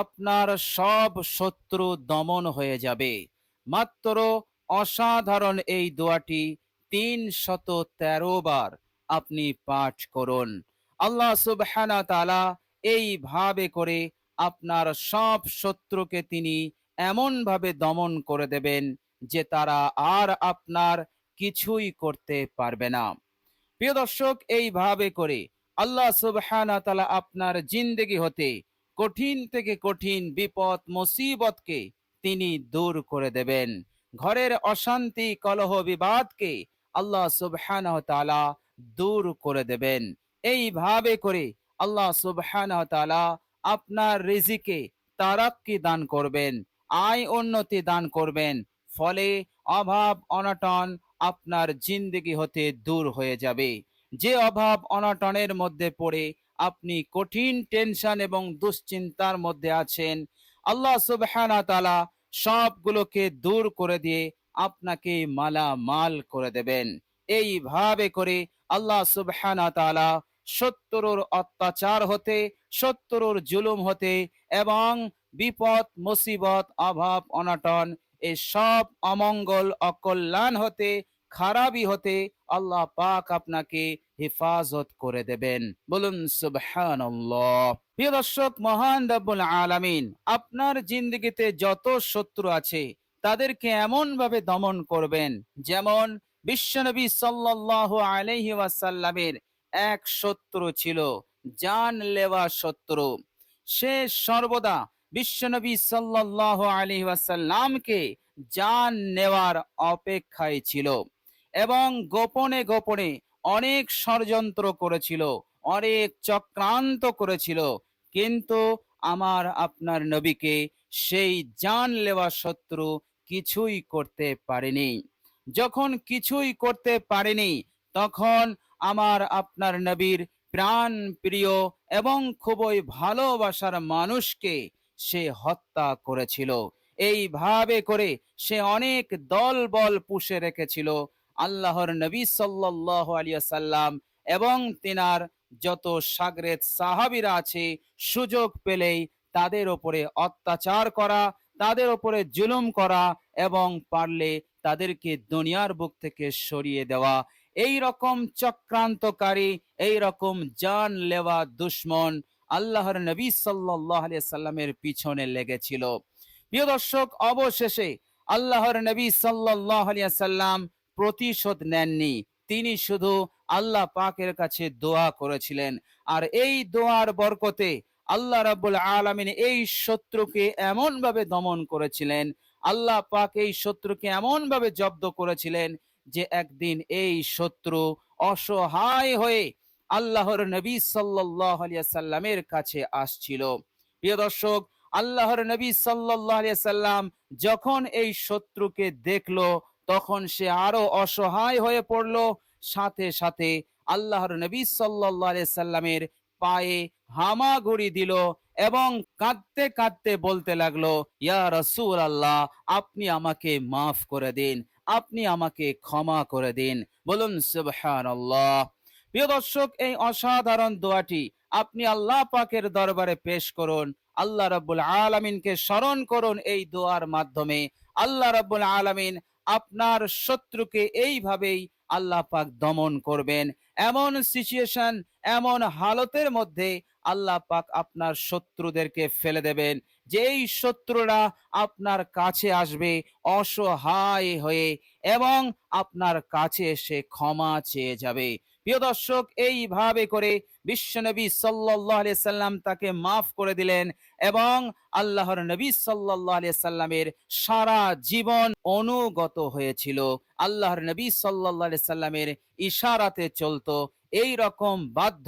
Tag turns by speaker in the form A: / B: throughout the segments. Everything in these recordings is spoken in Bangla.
A: আপনার সব শত্রু দমন হয়ে যাবে। মাত্র অসাধারণ এই দোয়াটি তিন শত তেরো বার আপনি পাঠ করুন। আল্লাহ সুবহানা এইভাবে করে আপনার সব শত্রুকে তিনি এমনভাবে দমন করে দেবেন যে তারা আর আপনার কিছুই করতে পারবে না। প্রিয় দর্শক, এইভাবে করে আল্লাহ সুবহানা তালা আপনার জিন্দেগি হতে কঠিন থেকে কঠিন বিপদ, মুসিবতকে তিনি দূর করে দেবেন। ঘরের অশান্তি, কলহ, বিবাদকে আল্লাহ সুবহানাহু তাআলা দূর করে দেবেন। এইভাবে করে আল্লাহ সুবহানাহু তাআলা আপনার রিজিকে তারাক্কি দান করবেন, আয় উন্নতি দান করবেন। ফলে অভাব, অনটন আপনার জিন্দেগি হতে দূর হয়ে যাবে। যে অভাব, অনটনের মধ্যে পড়ে আপনি কঠিন টেনশন এবং দুশ্চিন্তার মধ্যে আছেন। আল্লাহ সুবহানা তালা সবগুলোকে দূর করে দিয়ে আপনাকে মালামাল করে দেবেন। এইভাবে করে আল্লাহ সুবহানা তালা অত্যাচার হতে, সত্তরুর জুলুম হতে এবং বিপদ, মুসিবত, অভাব, অনটন সব অমঙ্গল, অকল্যাণ হতে খারাপি হতে আল্লাহ পাক আপনাকে হেফাজত করে দেবেন। বলুন সুবহান প্রিয় দর্শক, মহান রব্বুল আলামিন, আপনার জিন্দগিতে যত শত্রু আছে, তাদেরকে এমন ভাবে দমন করবেন যেমন বিশ্বনবী সাল্লাল্লাহু আলাইহি ওয়াসাল্লামের এক শত্রু ছিল জান লেওয়া শত্রু। সে সর্বদা বিশ্বনবী সাল্লাল্লাহু আলাইহি ওয়াসাল্লামকে জান নেওয়ার অপেক্ষায় ছিল। এবং গোপনে গোপনে অনেক ষড়যন্ত্র করেছিল, অনেক চক্রান্ত করেছিল। কিন্তু আমার আপনার নবীকে সেই জান লেওয়া শত্রু কিছুই করতে পারেনি। যখন কিছুই করতে পারেনি, তখন আমার আপনার নবীর প্রাণ প্রিয় এবং খুবই ভালোবাসার মানুষকে সে হত্যা করেছিল। এইভাবে করে সে অনেক দল বল পুষে রেখেছিল। আল্লাহর নবী সাল্লাহ আলিয়া সাল্লাম এবং তিনার যত সাগরেদ সাহাবিরা আছে, সুযোগ পেলেই তাদের ওপরে অত্যাচার করা, তাদের ওপরে জুলুম করা এবং পারলে তাদেরকে দুনিয়ার বুক থেকে সরিয়ে দেওয়া। এই রকম চক্রান্তকারী, এই রকম জান লেওয়া দুশ্মন আল্লাহর নবী সাল্লাহ সাল্লামের পিছনে লেগেছিল। প্রিয় দর্শক, অবশেষে আল্লাহর নবী সাল্লাহ সাল্লাম প্রতিশোধ নেননি। তিনি শুধু আল্লাহ পাকের কাছে দোয়া করেছিলেন। আর এই দোয়ার বরকতে আল্লাহ রাব্বুল আলামিন এই শত্রুকে এমন ভাবে দমন করেছিলেন, আল্লাহ পাক এই শত্রুকে এমন ভাবে জব্দ করেছিলেন যে একদিন এই শত্রু অসহায় হয়ে আল্লাহর নবী সাল্লাহ সাল্লামের কাছে আসছিল। প্রিয় দর্শক, আল্লাহর নবী সাল্লাহ সাল্লাম যখন এই শত্রুকে দেখল তখন সে আরও অসহায় হয়ে পড়ল। সাথে সাথে আল্লাহর নবী সাল্লাহ সাল্লামের পায়ে হামাগুড়ি দিল এবং কাঁদতে কাঁদতে বলতে লাগল, ইয়া রসুল আল্লাহ আপনি আমাকে মাফ করে দিন, আপনি আমাকে ক্ষমা করে দিন। বলুন সুবহান প্রিয় দর্শক, এই অসাধারণ দোয়াটি আপনি আল্লাহ পাকের দরবারে পেশ করুন। আল্লাহ রাব্বুল আলামিনকে স্মরণ করুন এই দোয়ার মাধ্যমে। আল্লাহ রাব্বুল আলামিন আপনার শত্রুকে এইভাবেই আল্লাহ পাক দমন করবেন। এমন সিচুয়েশন এমন হালতের মধ্যে আল্লাহ পাক আপনার শত্রুদেরকে ফেলে দেবেন। যেই শত্রুরা আপনার কাছে আসবে, অসহায় হয়ে এবং আপনার কাছে এসে ক্ষমা চেয়ে যাবে। প্রিয় দর্শক, এইভাবে করে বিশ্বনবী সাল্লাহ সাল্লাম তাকে মাফ করে দিলেন এবং আল্লাহর নবী সাল্লাহ সাল্লামের সারা জীবন অনুগত হয়েছিল। আল্লাহর নবী সাল্লাহ সাল্লামের ইশারাতে চলতো। এই রকম বাধ্য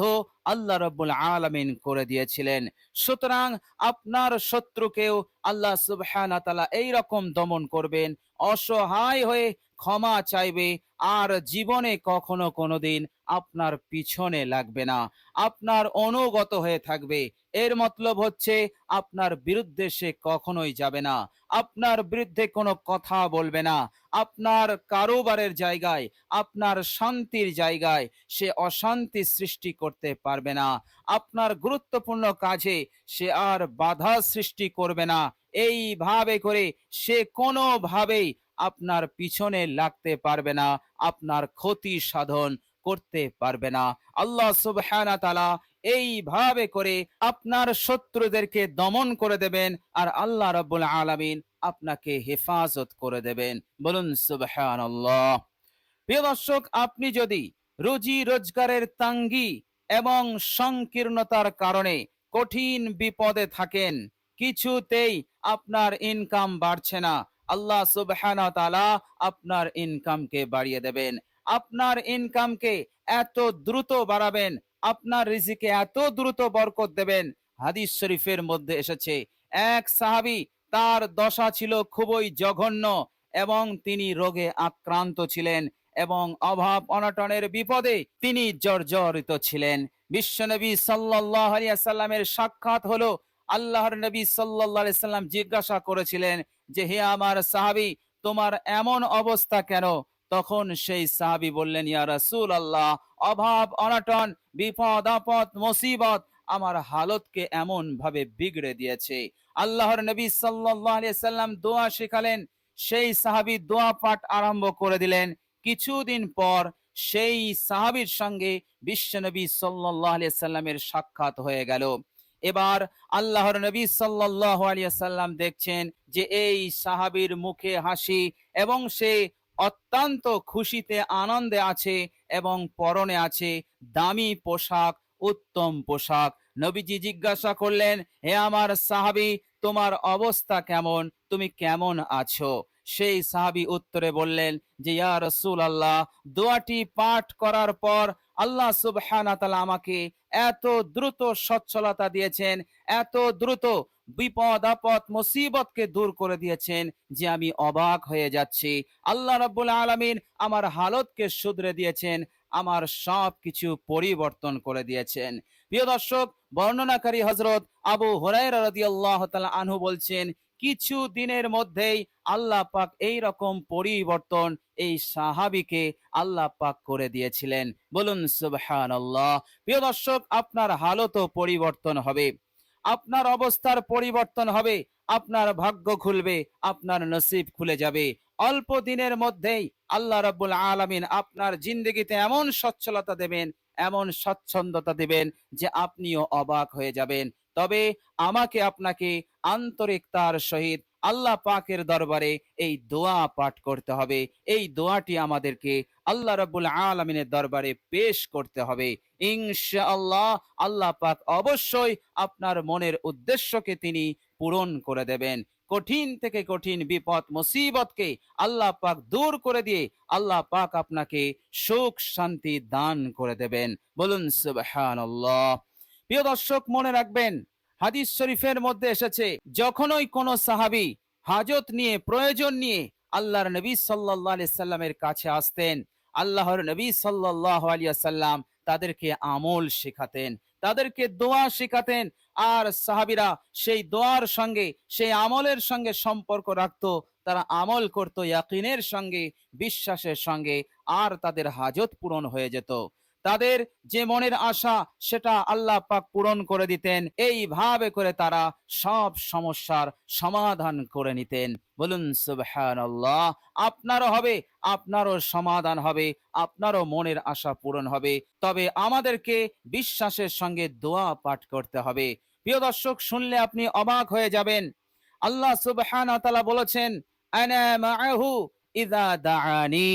A: আল্লাহ রব্বুল আলমিন করে দিয়েছিলেন। সুতরাং আপনার শত্রুকেও আল্লাহ সুবহানা এই রকম দমন করবেন, অসহায় হয়ে ক্ষমা চাইবে আর জীবনে কখনো কোনোদিন আপনার পিছনে লাগবে না। আপনার অনুগত হয়ে থাকবে। এর মতলব হচ্ছে আপনার বিরুদ্ধে সে কখনোই যাবে না। আপনার বিরুদ্ধে কোনো কথা বলবে না। আপনার কারোবারের জায়গায়, আপনার শান্তির জায়গায় সে অশান্তি সৃষ্টি করতে পারবে না। আপনার গুরুত্বপূর্ণ কাজে সে আর বাধা সৃষ্টি করবে না। এইভাবে করে সে কোনোভাবেই আপনার পিছনে লাগতে পারবে না, আপনার ক্ষতি সাধন করতে পারবে না। আল্লাহ সুবহানা তালা এইভাবে করে আপনার শত্রুদেরকে দমন করে দেবেন আর আল্লাহ রব্বুল আলামিন আপনাকে হেফাজত করে দেবেন। বলুন সুবহান প্রিয় দর্শক, আপনি যদি রুজি রোজগারের তাঙ্গি এবং সংকীর্ণতার কারণে কঠিন বিপদে থাকেন, কিছুতেই আপনার ইনকাম বাড়ছে না। আল্লাহ সুবহানাহু আপনার ইনকামকে বাড়িয়ে দেবেন। আপনার ইনকামকে এত দ্রুত বাড়াবেন, আপনার রিজিকে এত দ্রুত বরকত দেবেন। হাদিস শরীফের মধ্যে এসেছে, এক সাহাবী তার দশা ছিল খুবই জঘন্য এবং তিনি রোগে আক্রান্ত ছিলেন এবং অভাব অনটনের বিপদে তিনি জর্জরিত ছিলেন। বিশ্বনবী সাল্লাল্লাহু আলাইহি সাল্লামের সাক্ষাৎ হলো আল্লাহর নবী আলাইহি সাল্লাম জিজ্ঞাসা করেছিলেন যে, হে আমার সাহাবী, তোমার এমন অবস্থা কেন? তখন সেই সাহাবী বললেন, ইয়া রাসূল আল্লাহ অভাব, অনটন, বিপদ, আপদ, মুসিবত আমার হালতকে এমন ভাবে বিগড়ে দিয়েছে। আল্লাহর নবী সাল্লাম দোয়া শেখালেন, সেই সাহাবী দোয়া পাঠ আরম্ভ করে দিলেন। কিছুদিন পর সেই সাহাবীর সঙ্গে বিশ্বনবী সাল্লাল্লাহু আলাইহি সাল্লামের সাক্ষাৎ হয়ে গেল। এবার আল্লাহর নবী সাল্লাল্লাহু আলাইহি সাল্লাম দেখছেন যে এই সাহাবীর মুখে হাসি এবং সে অত্যন্ত খুশিতে, আনন্দে আছে এবং পরনে আছে দামি পোশাক, উত্তম পোশাক। নবীজি জিজ্ঞাসা করলেন, হে আমার সাহাবী, তোমার অবস্থা কেমন? তুমি কেমন আছো? সেই সাহাবী উত্তরে বললেন যে, ইয়া রসুল আল্লাহ দোয়াটি পাঠ করার পর আল্লাহ সুবহানা তাআলা আমাকে এত দ্রুত সচ্ছলতা দিয়েছেন, এত দ্রুত বিপদ, আপদ, মুসিবতকে দূর করে দিয়েছেন যে আমি অবাক হয়ে যাচ্ছি। আল্লাহ রাব্বুল আলামিন আমার হালতকে শুধরে দিয়েছেন, আমার সব কিছু পরিবর্তন করে দিয়েছেন। প্রিয় দর্শক, বর্ণনাকারী হজরত আবু হুরায়রা রাদিয়াল্লাহু তাআলা আনহু বলছেন কিছু দিনের মধ্যেই আল্লাহ পাক এই রকম পরিবর্তন এই সাহাবিকে আল্লাহ পাক করে দিয়েছিলেন। বলুন, সুবহানাল্লাহ। প্রিয় দর্শক, আপনার হালতও পরিবর্তন হবে। আপনার অবস্থার পরিবর্তন হবে। আপনার ভাগ্য খুলবে। আপনার নসিব খুলে যাবে। অল্প দিনের মধ্যেই আল্লাহ রাব্বুল আলামিন আপনার জিন্দগিতে এমন সচ্ছলতা দেবেন, এমন স্বচ্ছন্দতা দেবেন যে আপনিও অবাক হয়ে যাবেন। তবে আমাকে আপনাকে আন্তরিকতার সহিত আল্লাহ পাকের দরবারে এই দোয়া পাঠ করতে হবে। এই দোয়াটি আমাদেরকে আল্লাহ রাব্বুল আলামিনের দরবারে পেশ করতে হবে। ইনশাআল্লাহ আল্লাহ পাক অবশ্যই আপনার মনের উদ্দেশ্যকে তিনি পূরণ করে দেবেন। কঠিন থেকে কঠিন বিপদ, মুসিবতকে আল্লাহ পাক দূর করে দিয়ে আল্লাহ পাক আপনাকে সুখ শান্তি দান করে দেবেন। বলুন সুবহানাল্লাহ। প্রিয় দর্শক, মনে রাখবেন, হাদিস শরীফের মধ্যে এসেছে, যখনই কোনো সাহাবী হাজত নিয়ে, প্রয়োজন নিয়ে আল্লাহর নবী আলাইহি সাল্লামের কাছে আসতেন, আল্লাহর নবী সাল্লাল্লাহু আলাইহি সাল্লাম তাদেরকে আমল শেখাতেন, তাদেরকে দোয়া শেখাতেন, আর সাহাবিরা সেই দোয়ার সঙ্গে, সেই আমলের সঙ্গে সম্পর্ক রাখতো, তারা আমল করত, ইয়াকিনের সঙ্গে, বিশ্বাসের সঙ্গে, আর তাদের হাজত পূরণ হয়ে যেত। তাদের যে মনের আশা, সেটা আল্লাহ পাক পূরণ করে দিতেন। এইভাবে করে তারা সব সমস্যার সমাধান করে নিতেন। বলুন, সুবহানাল্লাহ, আপনারও হবে, আপনারও সমাধান হবে, আপনারও মনের আশা পূরণ হবে। তবে আমাদেরকে বিশ্বাসের সঙ্গে দোয়া পাঠ করতে হবে। প্রিয় দর্শক, শুনলে আপনি অবাক হয়ে যাবেন। আল্লাহ তাআলা বলেছেন ইযা দাআনি।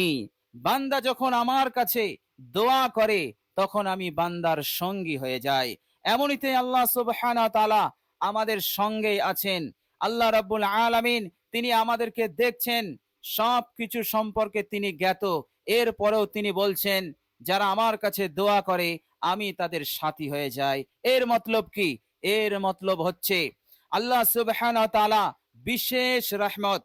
A: বান্দা যখন আমার কাছে দোয়া করে, তখন আমি বান্দার সঙ্গী হয়ে যাই। এমনিতে আল্লাহ সুবহানাহু ওয়া তাআলা আমাদের সঙ্গেই আছেন। আল্লাহ রাব্বুল আলামিন তিনি আমাদেরকে দেখছেন সব কিছু সম্পর্কে তিনি জ্ঞাত। এরপরেও তিনি বলছেন, যারা আমার কাছে দোয়া করে, আমি তাদের সাথী হয়ে যাই। এর মতলব কি? এর মতলব হচ্ছে, আল্লাহ সুবহানাহু তাআলা বিশেষ রহমত,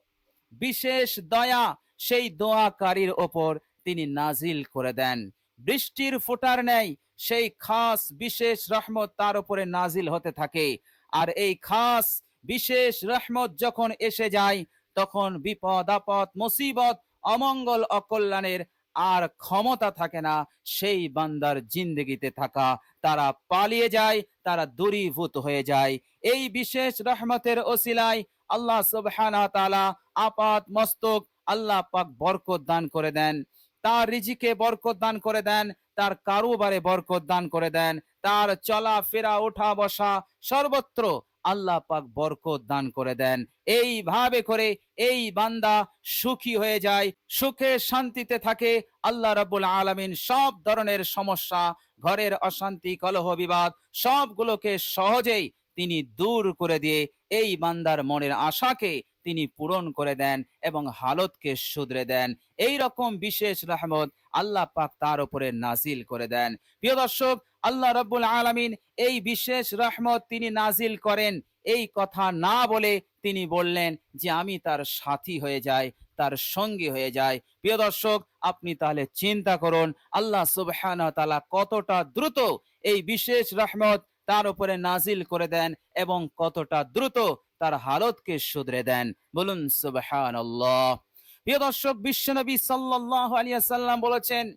A: বিশেষ দয়া সেই দোয়াকারীর ওপর তিনি নাজিল করে দেন। বৃষ্টির ফোটার ন্যায় সেই খাস বিশেষ রহমত তার উপরে নাজিল হতে থাকে। আর এই খাস বিশেষ রহমত যখন এসে যায়, তখন বিপদ, আপদ, মুসিবত, অমঙ্গল, অকল্যাণের আর ক্ষমতা থাকে না। সেই বান্দার জিন্দগিতে থাকা। তারা পালিয়ে যায়, তারা দূরীভূত হয়ে যায়। এই বিশেষ রহমতের ওসিলায় আল্লাহ সুবহানাহু তাআলা আপাত মস্তক আল্লাহ পাক বরকত দান করে দেন। তার রিজিকে বরকত দান করে দেন, তার কারোবারে বরকত দান করে দেন, তার চলা ফেরা ওঠা বসা সর্বত্র আল্লাহ পাক বরকত দান করে দেন। এইভাবে করে এই বান্দা সুখী হয়ে যায়, সুখে শান্তিতে থাকে। আল্লাহ রাব্বুল আলামিন সব ধরনের সমস্যা, ঘরের অশান্তি, কলহ, বিবাদ, সবগুলোকে সহজেই তিনি দূর করে দিয়ে এই বান্দার মনের আশাকে তিনি পূরণ করে দেন এবং হালতকে শুধরে দেন। এই রকম বিশেষ রহমত আল্লাহ পাক তার উপরে নাজিল করে দেন। প্রিয় দর্শক, আল্লাহ রব্বুল আলামিন এই বিশেষ রহমত তিনি নাজিল করেন। এই কথা না বলে তিনি বললেন যে, আমি তার সাথী হয়ে যাই, তার সঙ্গী হয়ে যায় প্রিয় দর্শক, আপনি তাহলে চিন্তা করুন, আল্লাহ সুবহানাহু ওয়া তাআলা কতটা দ্রুত এই বিশেষ রহমত তার উপরে নাজিল করে দেন এবং কতটা দ্রুত তার হালতকে শুধরে দেন। বলুন, সুবহানাল্লাহ। প্রিয় দর্শক, বিশ্বনবী সাল্লাল্লাহু আলাইহি সাল্লাম বলেছেন,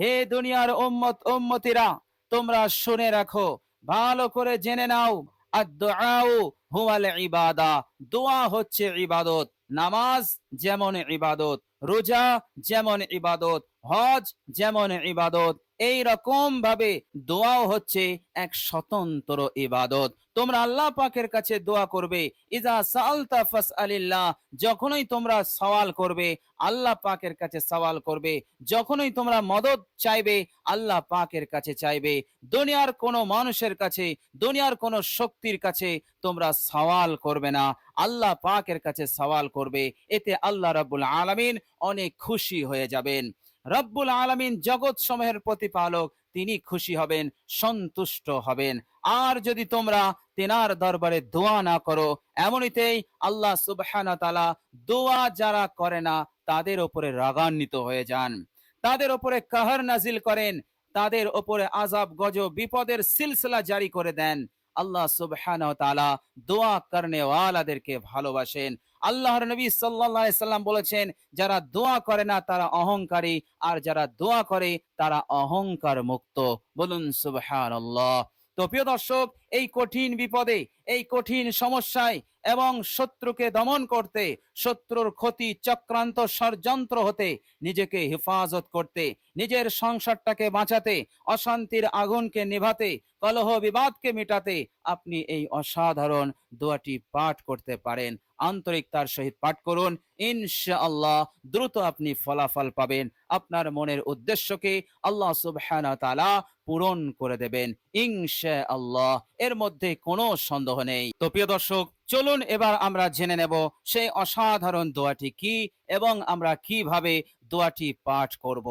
A: হে দুনিয়ার উম্মত, উম্মতিরা, তোমরা শুনে রাখো, ভালো করে জেনে নাও, আদ-দুআউ হুয়াল ইবাদা দোয়া হচ্ছে ইবাদত, নামাজ যেমন ইবাদত, রোজা যেমন ইবাদত, হজ যেমন ইবাদত এই রকম ভাবে দোয়াও হচ্ছে এক স্বতন্ত্র ইবাদত। তোমরা আল্লাহ পাকের কাছে দোয়া করবে ইজা সালতা ফাসআলিল্লাহ যখনই তোমরা সওয়াল করবে, আল্লাহ পাকের কাছে সওয়াল করবে, যখনই তোমরা মদত চাইবে, আল্লাহ পাকের কাছে চাইবে। দুনিয়ার কোনো মানুষের কাছে, দুনিয়ার কোনো শক্তির কাছে তোমরা সওয়াল করবে না। আল্লাহ পাকের কাছে সওয়াল করবে, এতে আল্লাহ রাব্বুল আলামিন অনেক খুশি হয়ে যাবেন। রব্বুল আলামিন জগৎ সমূহের প্রতিপালক, তিনি খুশি হবেন, সন্তুষ্ট হবেন। আর যদি তোমরা তেনার দরবারে দোয়া না করো, এমনিতেই আল্লাহ সুবহানাহু ওয়া তাআলা দোয়া যারা করে না, তাদের ওপরে রাগান্বিত হয়ে যান। তাদের উপরে কাহার নাজিল করেন, তাদের ওপরে আজাব গজব, বিপদের সিলসিলা জারি করে দেন। আল্লাহ সুবহানাহু ওয়া তাআলা দোয়া করনে ওয়ালাদেরকে ভালোবাসেন। আল্লাহর নবী আলাইহি সাল্লাম বলেছেন, যারা দোয়া করে না তারা অহংকারী, আর যারা দোয়া করে তারা অহংকার মুক্ত বলুন সুবহানাল্লাহ। তো প্রিয় দর্শক, এই কঠিন বিপদে, এই কঠিন সমস্যায় এবং শত্রুকে দমন করতে, শত্রুর ক্ষতি চক্রান্ত ষড়যন্ত্র হতে, নিজেকে হেফাজত করতে, নিজের সংসারটাকে বাঁচাতে, অশান্তির আগুনকে নেভাতে, কলহ বিবাদকে মেটাতে, আপনি এই অসাধারণ দোয়াটি পাঠ করতে পারেন। আন্তরিকতার সহিত পাঠ করুন। ইনশাআল্লাহ দ্রুত আপনি ফলাফল পাবেন। আপনার মনের উদ্দেশ্যকে আল্লাহ সুবহানাহু ওয়া তাআলা পূরণ করে দেবেন। ইনশাআল্লাহ এর মধ্যে কোনো সন্দেহ নেই। তো প্রিয় দর্শক, চলুন এবার আমরা জেনে নেব সেই অসাধারণ দোয়াটি কি এবং আমরা কীভাবে দোয়াটি পাঠ করব।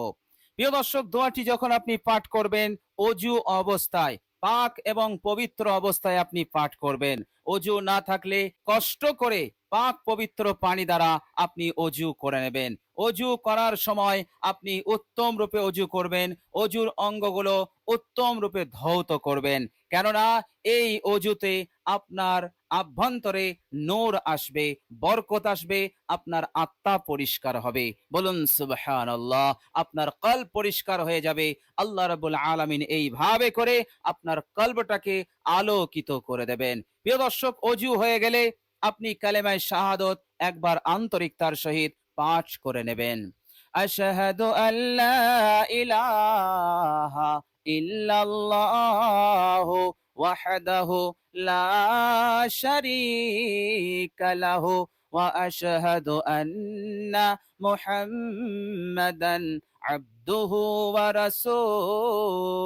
A: প্রিয় দর্শক, দোয়াটি যখন আপনি পাঠ করবেন, অজু অবস্থায়, পাক এবং পবিত্র অবস্থায় আপনি পাঠ করবেন। অজু না থাকলে কষ্ট করে পাক পবিত্র পানি দ্বারা আপনি অজু করে নেবেন। অজু করার সময় আপনি উত্তম রূপে অজু করবেন। অজুর অঙ্গগুলো উত্তম রূপে ধৌত করবেন। কেননা এই অজুতে আপনার আভ্যন্তরে নূর আসবে, বরকত আসবে, আপনার আত্মা পরিষ্কার হবে। বলুন, সুবহানাল্লাহ, আপনার কল পরিষ্কার হয়ে যাবে। আল্লাহ রাব্বুল আলামিন এইভাবে করে আপনার কল্পটাকে আলোকিত করে দেবেন। প্রিয় দর্শক, অজু হয়ে গেলে আপনি কালেমায় শাহাদত একবার আন্তরিকতার সহিত পাঠ করে নেবেন। আশহাদু আল্লা ইলাহা ইল্লাল্লাহু ওয়াহদাহু লা শারীকা লাহু ওয়া আশহাদু আন্না মুহাম্মাদান আবদুহু ওয়া রাসূলুহু।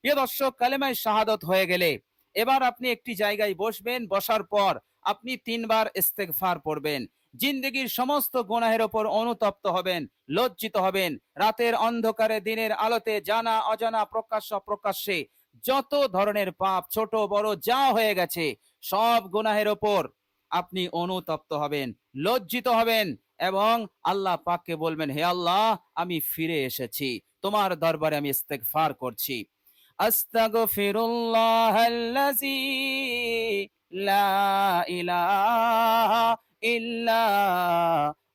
A: প্রিয় দর্শক, কালেমায় শাহাদত হয়ে গেলে এবার আপনি একটি জায়গায় বসবেন, বসার পর আপনি তিনবার ইস্তেগফার পড়বেন। জিন্দগির সমস্ত গুনাহের ওপর অনুতপ্ত হবেন, লজ্জিত হবেন। রাতের অন্ধকারে দিনের আলোতে জানা, অজানা, প্রকাশ্য প্রকাশ্যে যত ধরনের পাপ, ছোট, বড়, যা হয়ে গেছে, সব গুনাহের ওপর আপনি অনুতপ্ত হবেন, লজ্জিত হবেন এবং আল্লাহ পাককে বলবেন, হে আল্লাহ, আমি ফিরে এসেছি। তোমার দরবারে আমি ইস্তেগফার করছি। লা ইলাহা ইল্লা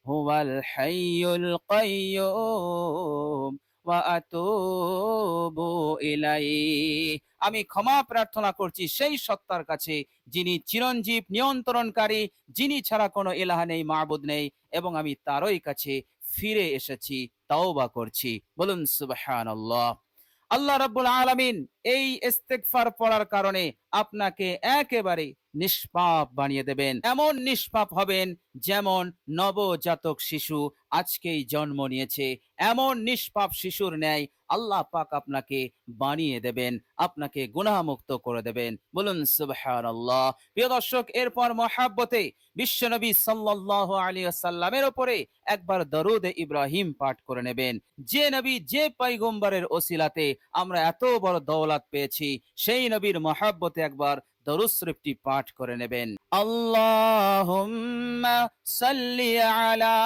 A: হুয়াল হাইয়ুল কাইয়্যুম ওয়া আতুবু ইলাইহি। আমি ক্ষমা প্রার্থনা করছি সেই সত্তার কাছে, যিনি চিরঞ্জীব, নিয়ন্ত্রণকারী, যিনি ছাড়া কোনো ইলাহা নেই, মাবুদ নেই, এবং আমি তারই কাছে ফিরে এসেছি, তাওবা করছি। বলুন সুবহানাল্লাহ। আল্লাহ রাব্বুল আলামিন এই ইস্তেগফার পড়ার কারণে আপনাকে একেবারে নিষ্পাপ বানিয়ে দেবেন। এমন নিষ্পাপ হবেন যেমন নবজাতক শিশু আজকেই জন্ম নিয়েছে। এমন নিষ্পাপ শিশুর ন্যায় আল্লাহ পাক আপনাকে বানিয়ে দেবেন, আপনাকে গুনাহমুক্ত করে দেবেন। বলুন, সুবহানাল্লাহ। প্রিয় দর্শক, এরপর মহাব্বতে বিশ্বনবী সাল্লাহ আলী সাল্লামের ওপরে একবার দরুদ ইব্রাহিম পাঠ করে নেবেন। যে নবী, যে পাইগম্বরের ওসিলাতে আমরা এত বড় দৌলাত পেয়েছি, সেই নবীর মহাব্বতে একবার দরুদ শরীফটি পাঠ করে নেবেন আল্লাহুম্মা সাল্লি আলা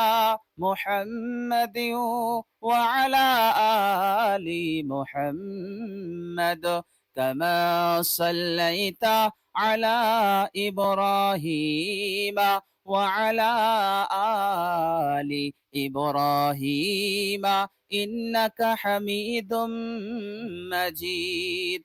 A: মুহাম্মাদিন ওয়া আলা আলি মুহাম্মাদ কামা সাল্লাইতা আলা ইব্রাহিমা وعلى آل إبراهيم إنك حميد مجيد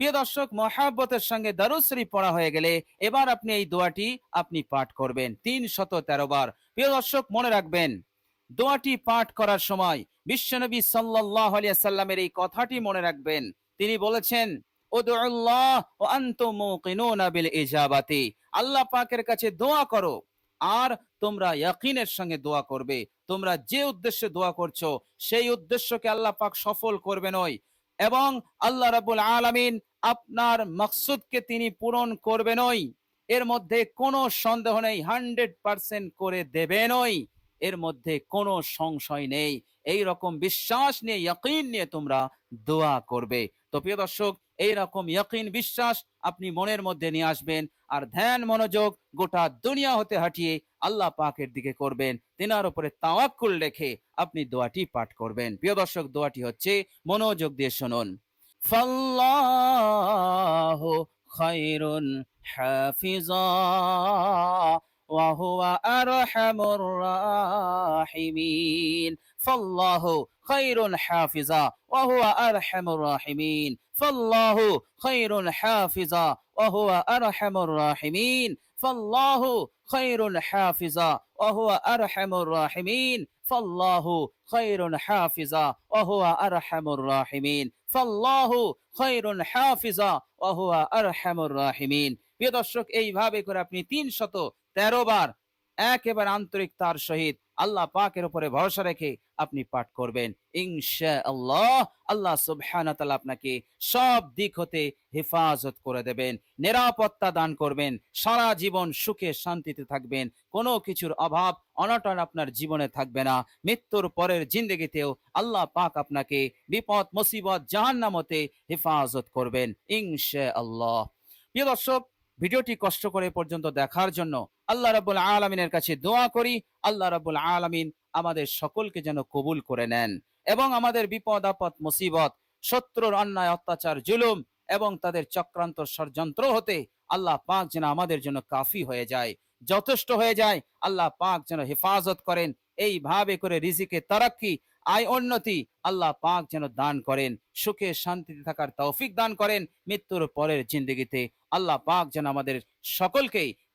A: প্রিয় দর্শক, মহাব্বতের সঙ্গে দারুদ শরীফ পড়া হয়ে গেলে এবার আপনি এই দোয়াটি আপনি পাঠ করবেন তিন শত তেরো বার। প্রিয় দর্শক, মনে রাখবেন, দোয়াটি পাঠ করার সময় বিশ্বনবী সাল্লাহ আলিয়া সাল্লামের এই কথাটি মনে রাখবেন। তিনি বলেছেন আল্লাহ পাকের কাছে দোয়া করো, আর তোমরা ইয়াকিনের সঙ্গে দোয়া করবে। তোমরা যে উদ্দেশ্যে দোয়া করছ, সেই উদ্দেশ্যকে আল্লাহ পাক সফল করবেন ওই এবং আল্লাহ রাবুল আলামিন আপনার মকসুদকে তিনি পূরণ করবেনই এর মধ্যে কোনো সন্দেহ নেই, হান্ড্রেড পার্সেন্ট করে দেবেনই এর মধ্যে কোনো সংশয় নেই। এই রকম বিশ্বাস নিয়ে, ইয়াকিন নিয়ে তোমরা দোয়া করবে। তো প্রিয় দর্শক, এই রকম ইয়াকিন বিশ্বাস আপনি মনের মধ্যে নিয়ে আসবেন আর ধ্যান, মনোযোগ গোটা দুনিয়া হতে হাঁটিয়ে আল্লাহ পাকের দিকে করবেন। তেনার উপরে তাওয়াক্কুল রেখে আপনি দোয়াটি পাঠ করবেন। প্রিয় দর্শক, দোয়াটি হচ্ছে মনোযোগ দিয়ে শুনুন। فالله خير حافظا وهو أرحم الراحمين. فالله خير حافظا وهو أرحم الراحمين. فالله خير حافظا وهو أرحم الراحمين. فالله خير حافظا وهو أرحم الراحمين. ফাল্লাহু খৈরুন হাফিজা ওহুয়া আরহামুর রাহিমিন। ফাল্লাহু খৈরুন হাফিজা ওহুয়া আরহামুর রাহিমিন। প্রিয় দর্শক, এইভাবে করে আপনি তিন শত তেরো বার একেবারে আন্তরিকতার সহিত আল্লাহ পাকের উপরে ভরসা রেখে আপনি পাঠ করবেন। ইনশা আল্লাহ আল্লাহ সুবহানাহু তাআলা আপনাকে সব দিক হতে হেফাজত করে দেবেন, নিরাপত্তা দান করবেন, সারা জীবন সুখে শান্তিতে থাকবেন, কোনো কিছুর অভাব, অনটন আপনার জীবনে থাকবে না, মৃত্যুর পরের জিন্দগিতেও আল্লাহ পাক আপনাকে বিপদ, মুসিবত জাহান্নামতে হেফাজত করবেন ইনশা আল্লাহ প্রিয় দর্শক, ভিডিওটি কষ্ট করে পর্যন্ত দেখার জন্য আল্লাহ রাব্বুল আলামিনের কাছে দোয়া করি, আল্লাহ রাব্বুল আলামিন আমাদের সকলকে যেন কবুল করে নেন এবং আমাদের বিপদ, আপদ, মুসিবত, শত্রুর অন্যায়, অত্যাচার, জুলুম এবং তাদের চক্রান্ত, ষড়যন্ত্র হতে আল্লাহ পাক যেন আমাদের জন্য কাফি হয়ে যায়, যথেষ্ট হয়ে যায়। আল্লাহ পাক যেন হেফাজত করেন, এইভাবে করে রিজিকে তারাক্কি, আয় উন্নতি আল্লাহ পাক যেন দান করেন, সুখে শান্তিতে থাকার তৌফিক দান করেন, মৃত্যুর পরের জিন্দগিতে আল্লাহ পাক যেন আমাদের সকলকেই